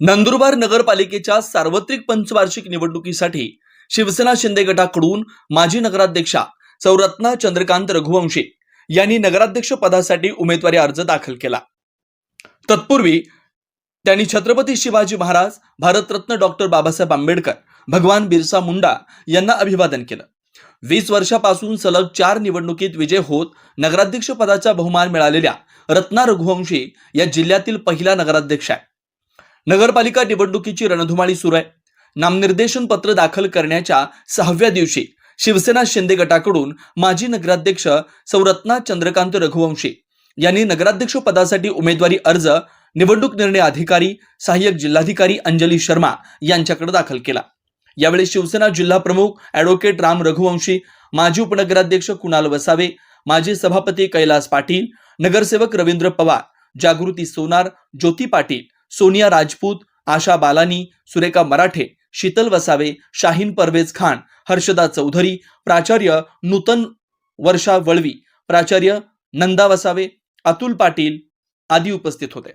नंदुरबार नगरपालिकेच्या सार्वत्रिक पंचवार्षिक निवडणुकीसाठी शिवसेना शिंदे गटाकडून माजी नगराध्यक्षा सौरत्ना चंद्रकांत रघुवंशी यांनी नगराध्यक्ष पदासाठी उमेदवारी अर्ज दाखल केला. तत्पूर्वी त्यांनी छत्रपती शिवाजी महाराज भारतरत्न डॉक्टर बाबासाहेब आंबेडकर भगवान बिरसा मुंडा यांना अभिवादन केलं. वीस वर्षापासून सलग चार निवडणुकीत विजय होत नगराध्यक्ष पदाचा बहुमान मिळालेल्या रत्ना रघुवंशी या जिल्ह्यातील पहिला नगराध्यक्ष आहे. नगरपालिका निवडणुकीची रणधुमाळी सुरू आहे. नामनिर्देशन पत्र दाखल करण्याच्या सहाव्या दिवशी शिवसेना शिंदे गटाकडून माजी नगराध्यक्ष सौरत्ना चंद्रकांत रघुवंशी यांनी नगराध्यक्ष पदासाठी उमेदवारी अर्ज निवडणूक निर्णय अधिकारी सहाय्यक जिल्हाधिकारी अंजली शर्मा यांच्याकडे दाखल केला. यावेळी शिवसेना जिल्हा प्रमुख ॲडव्होकेट राम रघुवंशी माजी उपनगराध्यक्ष कुणाल वसावे माजी सभापती कैलास पाटील नगरसेवक रवींद्र पवार जागृती सोनार ज्योती पाटील सोनिया राजपूत आशा बालानी सुरेखा मराठे शीतल वसावे शाहीन परवेज खान हर्षदा चौधरी प्राचार्य नूतन वर्षा वळवी प्राचार्य नंदा वसावे अतुल पाटील आदी उपस्थित होते.